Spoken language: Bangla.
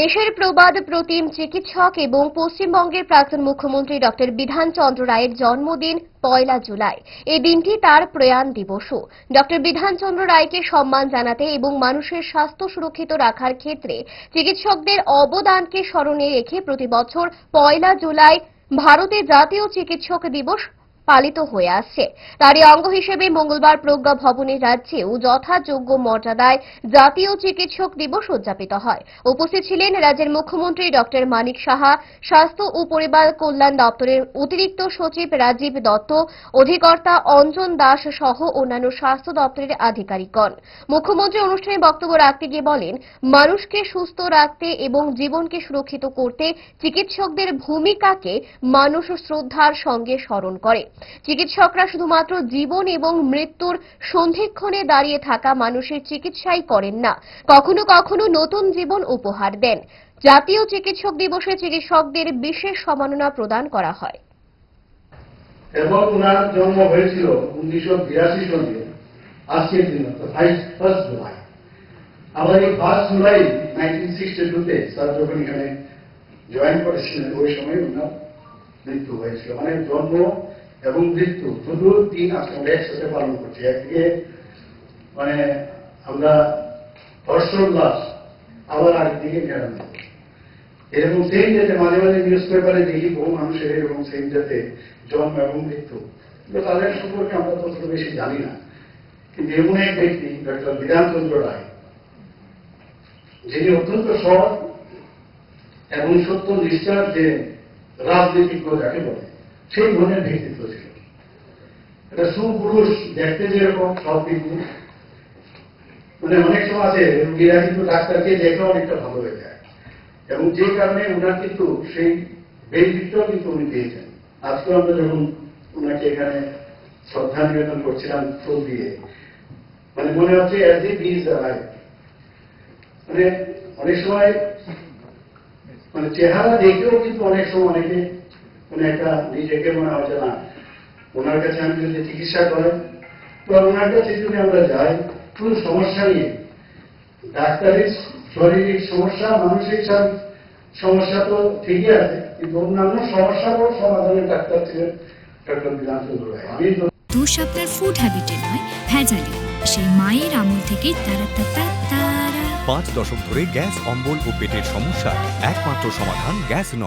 দেশের প্রবাদ প্রতিম চিকিৎসক এবং পশ্চিমবঙ্গের প্রাক্তন মুখ্যমন্ত্রী ডক্টর বিধান চন্দ্র রায়ের জন্মদিন পয়লা জুলাই। এই দিনটি তার প্রয়াণ দিবসও। ডক্টর বিধান চন্দ্র রায়কে সম্মান জানাতে এবং মানুষের স্বাস্থ্য সুরক্ষিত রাখার ক্ষেত্রে চিকিৎসকদের অবদানকে স্মরণে রেখে প্রতি বছর পয়লা জুলাই ভারতে জাতীয় চিকিৎসক দিবস পালিত হয়ে আসছে। তারই অঙ্গ হিসেবে মঙ্গলবার প্রজ্ঞা ভবনের রাজ্যেও যথাযোগ্য মর্যাদায় জাতীয় চিকিৎসক দিবস উদযাপিত হয়। উপস্থিত ছিলেন রাজ্যের মুখ্যমন্ত্রী ডক্টর মানিক সাহা, স্বাস্থ্য ও পরিবার কল্যাণ দপ্তরের অতিরিক্ত সচিব রাজীব দত্ত, অধিকর্তা অঞ্জন দাস সহ অন্যান্য স্বাস্থ্য দপ্তরের আধিকারিকগণ। মুখ্যমন্ত্রী অনুষ্ঠানে বক্তব্য রাখতে গিয়ে বলেন, মানুষকে সুস্থ রাখতে এবং জীবনকে সুরক্ষিত করতে চিকিৎসকদের ভূমিকাকে মানুষ শ্রদ্ধার সঙ্গে স্মরণ করে। চিকিৎসকরা শুধুমাত্র জীবন এবং মৃত্যুর সন্ধিক্ষণে দাঁড়িয়ে থাকা মানুষের চিকিৎসাই করেন না, কখনো কখনো নতুন জীবন উপহার দেন। জাতীয় চিকিৎসক দিবসে চিকিৎসকদের বিশেষ সম্মাননা প্রদান করা হয়। এবং ওনার জন্ম হয়েছিল উনিশশো বিরাশি সনে আজকের দিন ফার্স্ট জুলাই আবার এই ফার্স্ট জুলাই নাইনটিন সিক্সটি টুতে স্যার যখন এখানে জয়েন করেছিলেন, ওই সময় ওনার মৃত্যু হয়েছিল। মানে জন্ম এবং মৃত্যু। দুটো দিন আজকে আমরা একসাথে পালন করছি। একদিকে মানে আমরা হর্ষোল্লাস আবার আরেকদিকে নিরানন্দ এরকম সেম ডেতে মাঝে মাঝে নিউজ পেপারে দেখি বহু মানুষের এরকম সেম ডেতে জন্ম এবং মৃত্যু। তাদের সম্পর্কে আমরা তত বেশি জানি না। কিন্তু এমন এক ব্যক্তি, ডক্টর বিধানচন্দ্র রায়, যিনি অত্যন্ত সৎ এবং সত্য নিষ্ঠার যে রাজনীতিজ্ঞ যাকে বলে সেই ধরনের ব্যক্তিত্ব ছিল। এটা সুপুরুষ দেখতে যেরকম, সব দিক মানে অনেক সময় আছে, রুগীরা কিন্তু ডাক্তারকে দেখে অনেকটা ভালো হয়ে যায়। এবং যে কারণে ওনার কিন্তু সেই বেনিফিটটাও কিন্তু উনি পেয়েছেন। আজকে আমরা যখন ওনাকে এখানে শ্রদ্ধা নিবেদন করছিলাম ফুল দিয়ে মানে মনে হচ্ছে অ্যাজ ইফ ইজ মানে অনেক সময় মানে চেহারা দেখেও কিন্তু অনেক সময় অনেকে মানে একটা নিজেকে মনে হয় যে না ওনার কাছে আমি যদি চিকিৎসা করেন তো ওনার কাছে যদি আমরা যাই কোনো সমস্যা নিয়ে ডাক্তারের শারীরিক সমস্যা মানসিক সমস্যা তো ঠিকই আছে কিন্তু অন্যান্য সমস্যারও সমাধানের ডাক্তার ছিলেন ডক্টর বিধানচন্দ্র রায় আমি তো দোষ আপনার ফুড হ্যাবিটে নয় ভেজালে। সেই মায়ের আমল তারা তারা তারা পাঁচ দশক ধরে গ্যাস অম্বল ও পেটের সমস্যা একমাত্র সমাধান গ্যাস নল।